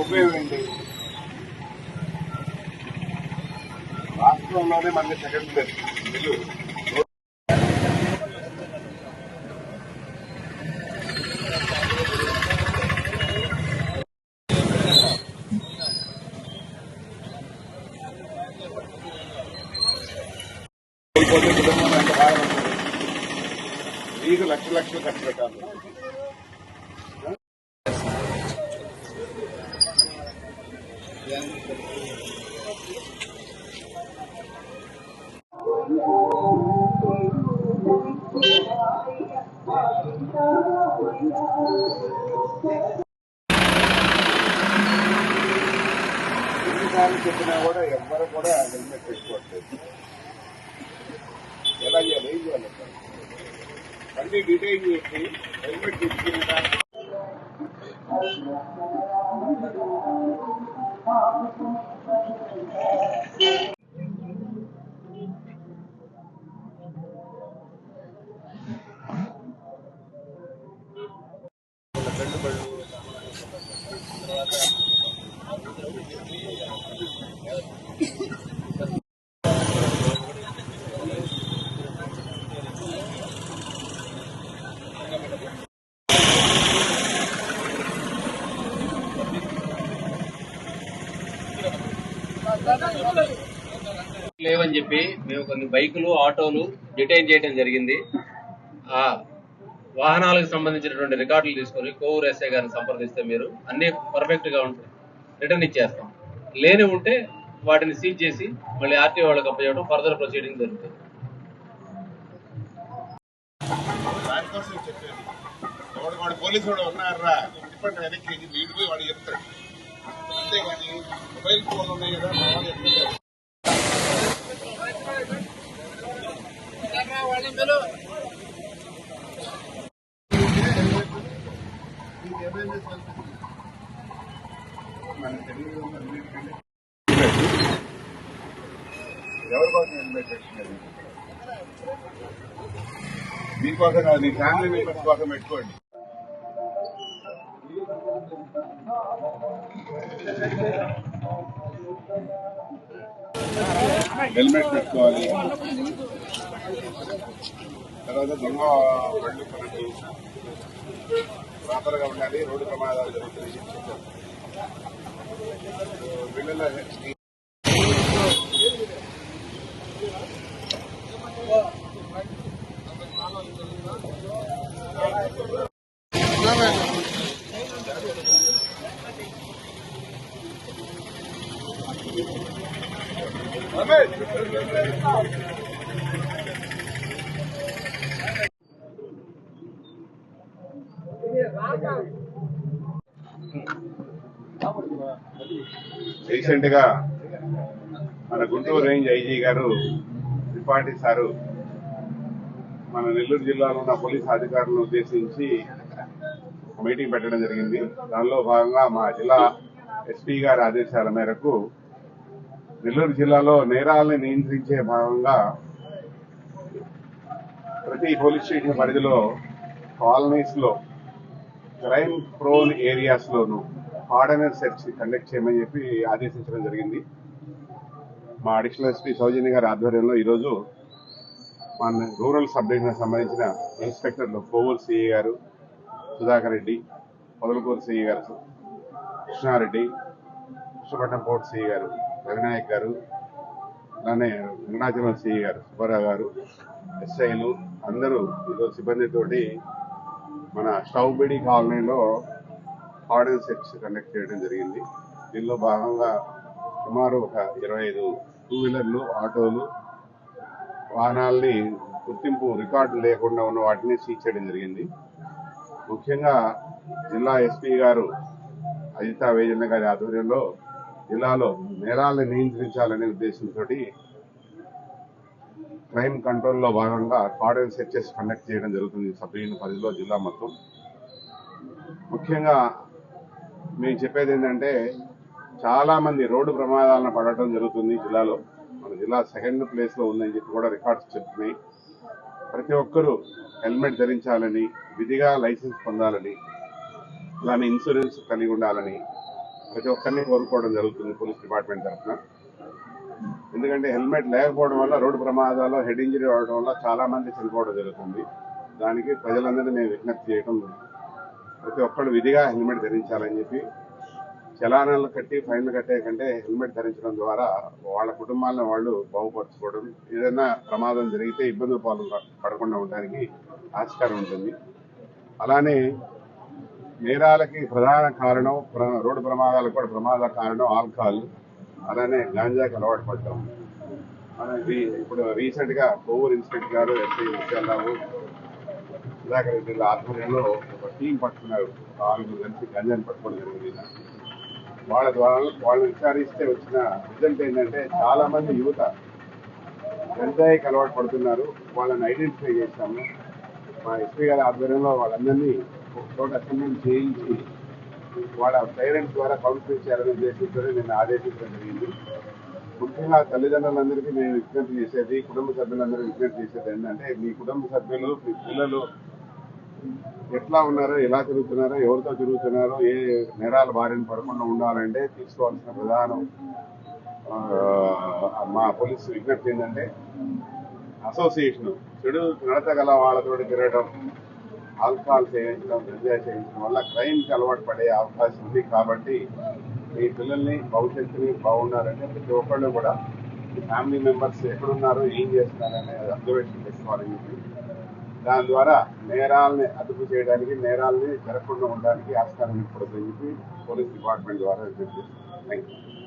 ఉపయోగం ఏంటి? రాష్ట్రంలోనే మనకి సెకండ్ ప్లేస్ మీకు లక్ష లక్షలు ఖర్చు పెట్టాలి. చెప్పినా కూడా ఎవ్వరు కూడా హెల్మెట్ పెట్టుకోవట్లేదు ఎలా చేయాలి ఏం చేయాలి అసలు? అన్ని డిటైన్ చేసి హెల్మెట్ తీసుకుని లేవని చెప్పి మేము కొన్ని బైకులు ఆటోలు డిటైన్ చేయడం జరిగింది. వాహనాలకు సంబంధించినటువంటి రికార్డులు తీసుకొని కోవూరు ఎస్ఐ గారిని సంప్రదిస్తే మీరు అన్ని పర్ఫెక్ట్గా ఉంటాయి రిటర్న్ ఇచ్చేస్తాం. లేని ఉంటే వాటిని సీజ్ చేసి మళ్ళీ ఆర్టీఓ వాళ్ళకి అప్పచేయడం ఫర్దర్ ప్రొసీడింగ్ జరుగుతుంది. దానికోసం చెప్పేది ఎవడు వాడు పోలీసు వాడు ఉన్నారా? ఇప్పటి వెనక్కి వీడు పోయి వాడు చెప్తాడు. అంతేగాని మొబైల్ ఫోన్ ఉన్నాయి కదా మా వాళ్ళు చెప్తారు ఎవరి కోసం హెల్మెట్ పెట్టుకునేది మీకోసం కాదు మీ ఫ్యామిలీ మెంబర్స్ కోసం పెట్టుకోండి. హెల్మెట్ పెట్టుకోవాలి. తర్వాత దొంగ బండి మనకి ప్రాపర్గా ఉండాలి రోడ్డు ప్రమాదాలు జరుగుతున్నాయి చెప్పారు పిల్లల రీసెంట్గా మన గుంటూరు రేంజ్ ఐజీ గారు త్రిపాఠి సారు మన నెల్లూరు జిల్లాలో ఉన్న పోలీస్ అధికారులను ఉద్దేశించి మీటింగ్ పెట్టడం జరిగింది. దానిలో భాగంగా మా జిల్లా ఎస్పీ గారి ఆదేశాల మేరకు నెల్లూరు జిల్లాలో నేరాలను నియంత్రించే భాగంగా ప్రతి పోలీస్ స్టేషన్ పరిధిలో కాలనీస్లో క్రైమ్ ప్రోన్ ఏరియాస్ లోను ఆర్డనెన్స్ సెర్చ్ కండక్ట్ చేయమని చెప్పి ఆదేశించడం జరిగింది. మా అడిషనల్ ఎస్పీ సౌజన్య గారి ఆధ్వర్యంలో ఈరోజు మన రూరల్ సబ్ డివిజన్ సంబంధించిన ఇన్స్పెక్టర్లు కోవూరు సిఐ గారు సుధాకర్ రెడ్డి పొదలకూరు సిఐ గారు కృష్ణారెడ్డి కృష్ణపట్నం పోర్ట్ సిఐ గారు రవినాయక్ గారు అలానే వెంకటాచలం సిఐ గారు సుబ్బారావు గారు ఎస్ఐలు అందరూ ఈరోజు సిబ్బందితోటి మన స్టౌబిడి కాలనీలో ఆర్డెన్స్ సెర్చ్ కండక్ట్ చేయడం జరిగింది. దీనిలో భాగంగా సుమారు ఒక ఇరవై ఐదు టూ వీలర్లు ఆటోలు వాహనాల్ని గుర్తింపు రికార్డు లేకుండా ఉన్న వాటిని సీజ్ చేయడం జరిగింది. ముఖ్యంగా జిల్లా ఎస్పీ గారు అజితా వేజన్న గారి ఆధ్వర్యంలో జిల్లాలో నేరాలను నియంత్రించాలనే ఉద్దేశంతో క్రైమ్ కంట్రోల్లో భాగంగా కార్డన్ సెర్చెస్ కండక్ట్ చేయడం జరుగుతుంది. సబ్ డివిజన్ పరిధిలో జిల్లా మొత్తం. ముఖ్యంగా మేము చెప్పేది ఏంటంటే చాలా మంది రోడ్డు ప్రమాదాలను పడటం జరుగుతుంది జిల్లాలో. మన జిల్లా సెకండ్ ప్లేస్లో ఉందని చెప్పి కూడా రికార్డ్స్ చెప్తున్నాయి. ప్రతి ఒక్కరూ హెల్మెట్ ధరించాలని విధిగా లైసెన్స్ పొందాలని అలానే ఇన్సూరెన్స్ కలిగి ఉండాలని ప్రతి ఒక్కరిని కోరుకోవడం జరుగుతుంది పోలీస్ డిపార్ట్మెంట్ తరఫున. ఎందుకంటే హెల్మెట్ లేకపోవడం వల్ల రోడ్డు ప్రమాదాల్లో హెడ్ ఇంజరీ అవడం వల్ల చాలా మంది చనిపోవడం జరుగుతుంది. దానికి ప్రజలందరినీ మేము విజ్ఞప్తి చేయడం ప్రతి ఒక్కళ్ళు విధిగా హెల్మెట్ ధరించాలని చెప్పి చలానాలు కట్టి ఫైన్లు కట్టే కంటే హెల్మెట్ ధరించడం ద్వారా వాళ్ళ కుటుంబాలను వాళ్ళు బాగుపరచుకోవడం ఏదైనా ప్రమాదం జరిగితే ఇబ్బందులు పాలు పడకుండా ఉండడానికి ఆస్కారం ఉంటుంది. అలానే నేరాలకి ప్రధాన కారణం రోడ్డు ప్రమాదాలకు కూడా ప్రమాద కారణం ఆల్కహాల్ అలానే గాంజాకి అలవాటు పడటం. మనకి ఇప్పుడు రీసెంట్గా కోవూరు ఇన్స్పెక్టర్ గారు ఎస్ఐ విషయాలు సుధాకర్ రెడ్డి ఆధ్వర్యంలో ఒక టీం పట్టుకున్నారు. ఆరుగురు కలిసి గంజాన్ని పట్టుకోవడం జరిగింది. వాళ్ళ ద్వారా వాళ్ళు విచారిస్తే వచ్చిన రిజల్ట్ ఏంటంటే చాలా మంది యువత గంజాయికి అలవాటు పడుతున్నారు. వాళ్ళని ఐడెంటిఫై చేశాము. మా ఎస్పీ గారి ఆధ్వర్యంలో వాళ్ళందరినీ ఒక చోట అసెంబ్లీ చేయించి వాళ్ళ పేరెంట్స్ ద్వారా కౌన్సిలింగ్ చేయాలని ఉద్దేశంతో నేను ఆదేశించడం జరిగింది. ముఖ్యంగా తల్లిదండ్రులందరికీ నేను విజ్ఞప్తి చేసేది కుటుంబ సభ్యులందరూ విజ్ఞప్తి చేసేది ఏంటంటే మీ కుటుంబ సభ్యులు మీ పిల్లలు ఎట్లా ఉన్నారో ఎలా తిరుగుతున్నారో ఎవరితో తిరుగుతున్నారో ఏ నేరాల బారిన పడకుండా ఉండాలంటే తీసుకోవాల్సిన ప్రధానం మా పోలీసు విజ్ఞప్తి ఏంటంటే అసోసియేషన్ చెడు నడత గల వాళ్ళతో తిరగడం ఆల్కహాల్ సేవించడం గంజాయి సేవించడం వల్ల క్రైమ్కి అలవాటు పడే అవకాశం ఉంది కాబట్టి మీ పిల్లల్ని భవిష్యత్తుని బాగున్నారంటే ప్రతి ఒక్కళ్ళు కూడా ఫ్యామిలీ మెంబర్స్ ఎక్కడున్నారు ఏం చేస్తున్నారనే అబ్జర్వేషన్ చేసుకోవాలని చెప్పి దాని ద్వారా నేరాలని అదుపు చేయడానికి నేరాలని జరగకుండా ఉండడానికి ఆస్కారం ఏర్పడుతుందని చెప్పి పోలీస్ డిపార్ట్మెంట్ ద్వారా విజ్ఞప్తి థ్యాంక్ యూ